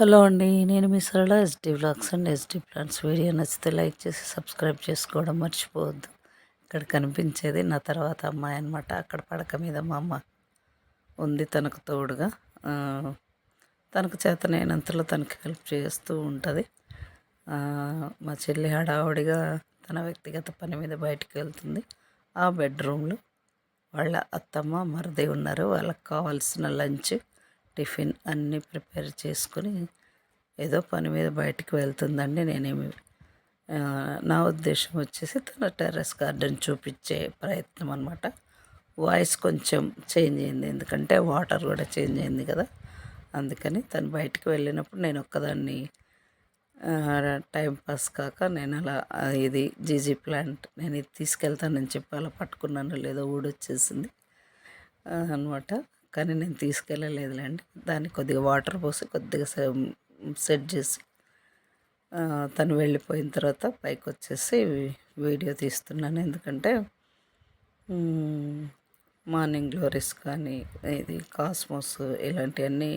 Hello అండి నేను మీ Sarala SD blogs and SD plans video నచ్చితే లైక్ చేసి సబ్స్క్రైబ్ చేసుకోవడం మర్చిపోవద్దు. ఇక్కడ కనిపించేది నా తర్వాత అమ్మాయి అనమాట అక్కడ పడక మీద మా అమ్మ ఉంది తనకు తోడుగా. తనకు చేతనైనంతలో తనకు హెల్ప్ చేస్తూ ఉంటుంది. మా చెల్లి హడావుడిగా తన వ్యక్తిగత పని మీద బయటికి వెళ్తుంది. ఆ బెడ్రూమ్లో వాళ్ళ అత్తమ్మ మరిది ఉన్నారు. వాళ్ళకి కావాల్సిన లంచ్ టిఫిన్ అన్నీ ప్రిపేర్ చేసుకొని ఏదో పని మీద బయటికి వెళ్తుందండి నేనేమి నా ఉద్దేశం వచ్చేసి తన టెర్రస్ గార్డెన్ చూపించే ప్రయత్నం అనమాట వాయిస్ కొంచెం చేంజ్ అయింది ఎందుకంటే వాటర్ కూడా చేంజ్ అయింది కదా. అందుకని తను బయటికి వెళ్ళినప్పుడు నేను ఒక్కదాన్ని టైం పాస్ కాక నేను అలా ఇది జీజీ ప్లాంట్ నేను ఇది తీసుకెళ్తానని చెప్పి అలా పట్టుకున్నాను లేదో ఊడొచ్చేసింది అనమాట కానీ నేను తీసుకెళ్ళలేదులేండి. దాన్ని కొద్దిగా వాటర్ పోసి కొద్దిగా సెట్ చేసి తను వెళ్ళిపోయిన తర్వాత పైకి వచ్చేసి వీడియో తీస్తున్నాను. ఎందుకంటే మార్నింగ్ గ్లోరీస్ కానీ ఇది కాస్మోస్ ఇలాంటివన్నీ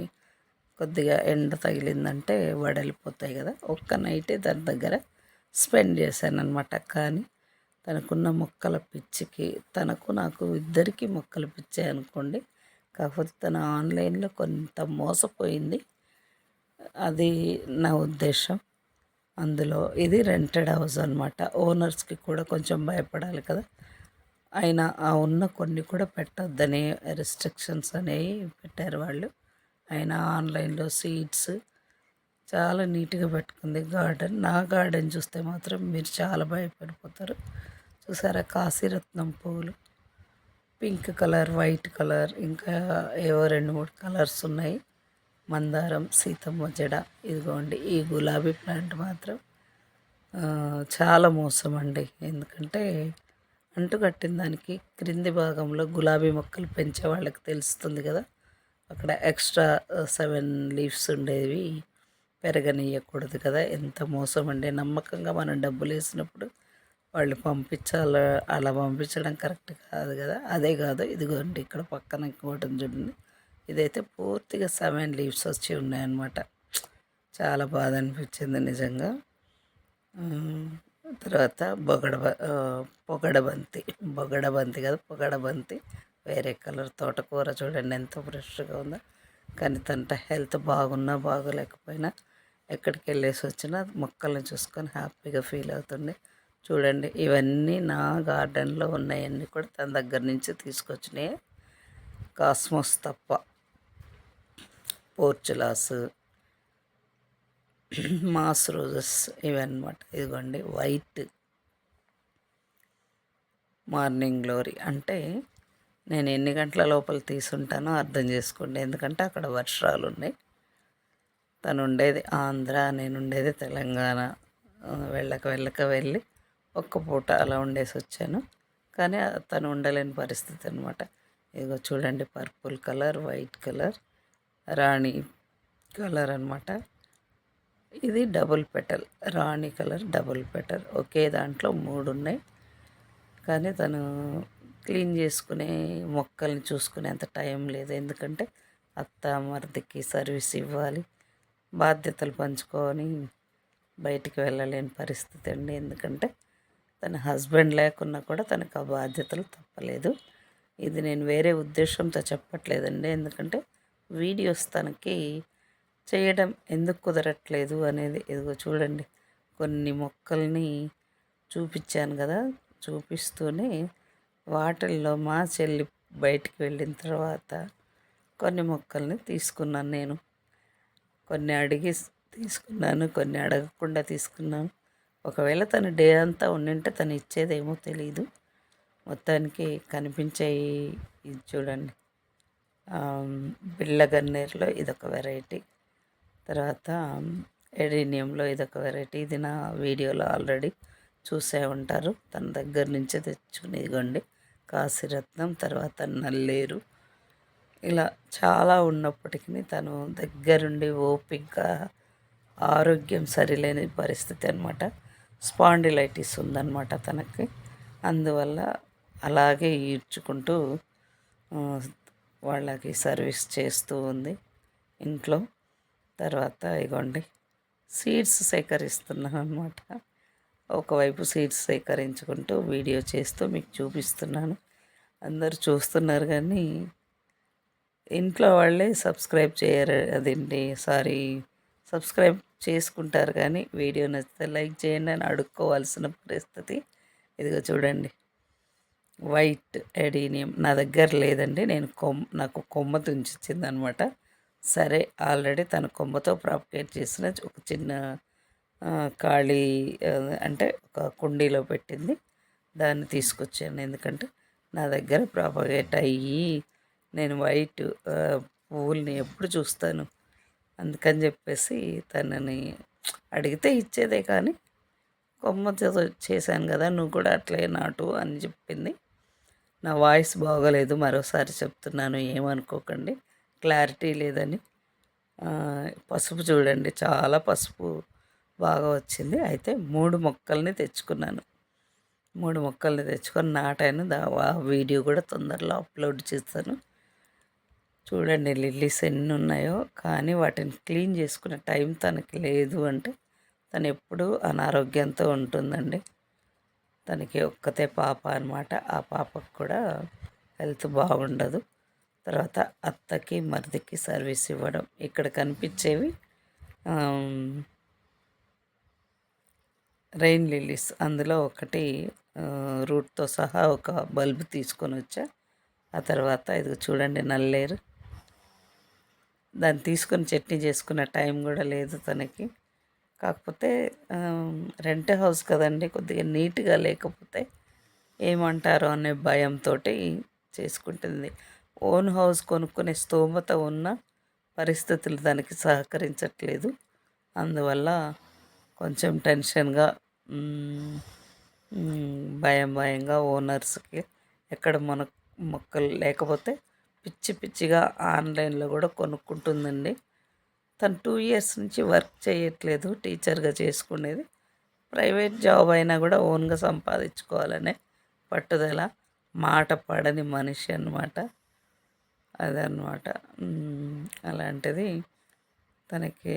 కొద్దిగా ఎండ తగిలిందంటే వడలిపోతాయి కదా. ఒక్క నైటే దాని దగ్గర స్పెండ్ చేశాను అనమాట కానీ తనకున్న మొక్కల పిచ్చికి తనకు నాకు ఇద్దరికి మొక్కల పిచ్చే అనుకోండి కాకపోతే తన ఆన్లైన్లో కొంత మోసపోయింది. అది నా ఉద్దేశం. అందులో ఇది రెంటెడ్ హౌస్ అనమాట ఓనర్స్కి కూడా కొంచెం భయపడాలి కదా. అయినా ఆ ఉన్న కొన్ని కూడా పెట్టొద్దని రెస్ట్రిక్షన్స్ అనేవి పెట్టారు వాళ్ళు. అయినా ఆన్లైన్లో సీడ్స్ చాలా నీట్గా పెట్టుకుంది గార్డెన్. నా గార్డెన్ చూస్తే మాత్రం మీరు చాలా భయపడిపోతారు. చూసారా కాశీరత్నం పువ్వులు పింక్ కలర్ వైట్ కలర్ ఇంకా ఏవో రెండు మూడు కలర్స్ ఉన్నాయి. మందారం సీతమ్మ జడ ఇదిగోండి ఈ గులాబీ ప్లాంట్ మాత్రం. చాలా మోసం అండి ఎందుకంటే అంటు కట్టిన దానికి క్రింది భాగంలో గులాబీ మొక్కలు పెంచే వాళ్ళకి తెలుస్తుంది కదా. అక్కడ ఎక్స్ట్రా సెవెన్ లీవ్స్ ఉండేవి. పెరగనీయకూడదు కదా. ఎంత మోసం అండి నమ్మకంగా మనం డబ్బులు వేసినప్పుడు వాళ్ళు పంపించాలి అలా పంపించడం కరెక్ట్ కాదు కదా? అదే కాదు. ఇదిగోండి ఇక్కడ పక్కన ఇంకోటి చూడండి. ఇదైతే పూర్తిగా సెవెన్ లీవ్స్ వచ్చి ఉన్నాయన్నమాట. చాలా బాధ అనిపించింది నిజంగా. తర్వాత బొగడ పొగడబంతి. బొగడబంతి కదా పొగడబంతి. వేరే కలర్ తోటకూర చూడండి ఎంత ఫ్రెష్గా ఉందో. కానీ తన హెల్త్ బాగున్నా బాగోలేకపోయినా ఎక్కడికి వెళ్ళేసి వచ్చినా మొక్కల్ని చూసుకొని హ్యాపీగా ఫీల్ అవుతుండే. చూడండి ఇవన్నీ నా గార్డెన్లో ఉన్నాయన్నీ కూడా తన దగ్గర నుంచి తీసుకొచ్చినాయి. కాస్మోస్ తప్ప. పోర్చులాస్ మాస్ రోజెస్ ఇవన్నమాట. ఇదిగోండి వైట్ మార్నింగ్ గ్లోరీ. అంటే నేను ఎన్ని గంటల లోపల తీసుంటానో అర్థం చేసుకోండి. ఎందుకంటే అక్కడ వర్షాలు ఉన్నాయి తను ఉండేది ఆంధ్ర నేను ఉండేది తెలంగాణ వెళ్ళక వెళ్ళక వెళ్ళి ఒక్క పూట అలా ఉండేసి వచ్చాను. కానీ తను ఉండలేని పరిస్థితి అనమాట ఇదిగో చూడండి పర్పుల్ కలర్ వైట్ కలర్ రాణి కలర్ అనమాట ఇది డబుల్ పెటల్ రాణి కలర్ డబుల్ పెటల్. ఒకే దాంట్లో మూడు ఉన్నాయి. కానీ తను క్లీన్ చేసుకునే మొక్కల్ని చూసుకునేంత టైం లేదు. ఎందుకంటే అత్త మరిదికి సర్వీస్ ఇవ్వాలి. బాధ్యతలు పంచుకొని బయటికి వెళ్ళలేని పరిస్థితి అండి. ఎందుకంటే తన హస్బెండ్ లేకున్నా కూడా తనకు ఆ బాధ్యతలు తప్పలేదు. ఇది నేను వేరే ఉద్దేశంతో చెప్పట్లేదండి. ఎందుకంటే వీడియోస్ తనకి చేయడం ఎందుకు కుదరట్లేదు అనేది ఇదిగో చూడండి. కొన్ని మొక్కల్ని చూపించాను కదా. చూపిస్తూనే వాటిల్లో మా చెల్లి బయటికి వెళ్ళిన తర్వాత కొన్ని మొక్కల్ని తీసుకున్నాను నేను. కొన్ని అడిగి తీసుకున్నాను కొన్ని అడగకుండా తీసుకున్నాను. ఒకవేళ తను డే అంతా ఉండింటే తను ఇచ్చేదేమో తెలియదు మొత్తానికి కనిపించే ఇది చూడండి. బిళ్ళ గన్నేరులో ఇదొక వెరైటీ. తర్వాత ఎడీనియంలో ఇదొక వెరైటీ. ఇది నా వీడియోలో ఆల్రెడీ చూసే ఉంటారు. తన దగ్గర నుంచే తెచ్చుకుని ఇదిగోండి. కాశీరత్నం తర్వాత నల్లేరు. ఇలా చాలా ఉన్నప్పటికీ తను దగ్గరుండి ఓపిక ఆరోగ్యం సరిలేని పరిస్థితి అనమాట స్పాండిలైటిస్ ఉందన్నమాట తనకి. అందువల్ల అలాగే ఈడ్చుకుంటూ వాళ్ళకి సర్వీస్ చేస్తూ ఉంది ఇంట్లో. తర్వాత ఇగోండి సీడ్స్ సేకరిస్తున్నాను అనమాట ఒకవైపు సీడ్స్ సేకరించుకుంటూ వీడియో చేస్తూ మీకు చూపిస్తున్నాను. అందరు చూస్తున్నారు కానీ ఇంట్లో వాళ్ళే సబ్స్క్రైబ్ చేయరు. అదేంటి సారీ సబ్స్క్రైబ్ చేసుకుంటారు కానీ వీడియో నచ్చితే లైక్ చేయండి అని అడుక్కోవాల్సిన పరిస్థితి. ఇదిగో చూడండి. వైట్ ఎడీనియం నా దగ్గర లేదండి. నేను కొమ్మ నాకు కొమ్మ తుంచిచ్చింది అనమాట సరే ఆల్రెడీ తన కొమ్మతో ప్రాపకేట్ చేసిన ఒక చిన్న ఖాళీ అంటే ఒక కుండీలో పెట్టింది. దాన్ని తీసుకొచ్చాను. ఎందుకంటే నా దగ్గర ప్రాపగేట్ అయ్యి నేను వైట్ పువ్వుల్ని ఎప్పుడు చూస్తాను? అందుకని చెప్పేసి తనని అడిగితే ఇచ్చేదే కానీ కొమ్మ చేశాను కదా నువ్వు కూడా అట్లే నాటు అని చెప్పింది. నా వాయిస్ బాగోలేదు మరోసారి చెప్తున్నాను ఏమనుకోకండి. క్లారిటీ లేదని. పసుపు చూడండి చాలా పసుపు బాగా వచ్చింది. అయితే మూడు మొక్కల్ని తెచ్చుకున్నాను. మూడు మొక్కల్ని తెచ్చుకొని నాటాను. దా వీడియో కూడా తొందరలో అప్లోడ్ చేస్తాను. చూడండి లిల్లీస్ ఎన్ని ఉన్నాయో కానీ వాటిని క్లీన్ చేసుకునే టైం తనకి లేదు అంటే తను ఎప్పుడూ అనారోగ్యంతో ఉంటుందండి. తనకి ఒక్కతే పాప అనమాట ఆ పాపకు కూడా హెల్త్ బాగుండదు. తర్వాత అత్తకి మరిదికి సర్వీస్ ఇవ్వడం. ఇక్కడ కనిపించేవి రెయిన్ లిల్లీస్. అందులో ఒకటి రూట్తో సహా ఒక బల్బ్ తీసుకొని వచ్చా. ఆ తర్వాత ఇది చూడండి నల్లేరు. దాన్ని తీసుకొని చట్నీ చేసుకునే టైం కూడా లేదు తనకి. కాకపోతే రెంట్ హౌస్ కదండి కొద్దిగా నీట్గా లేకపోతే ఏమంటారో అనే భయంతో చేసుకుంటుంది. ఓన్ హౌస్ కొనుక్కునే స్తోమత ఉన్న పరిస్థితులు దానికి సహకరించట్లేదు. అందువల్ల కొంచెం టెన్షన్గా భయం భయంగా ఓనర్స్కి ఎక్కడ మన మొక్కలు లేకపోతే పిచ్చి పిచ్చిగా ఆన్లైన్లో కూడా కొనుక్కుంటుందండి. తను టూ ఇయర్స్ నుంచి వర్క్ చేయట్లేదు టీచర్గా చేసుకునేది. ప్రైవేట్ జాబ్ అయినా కూడా ఓన్గా సంపాదించుకోవాలనే పట్టుదల మాట పడని మనిషి అనమాట అదనమాట అలాంటిది తనకి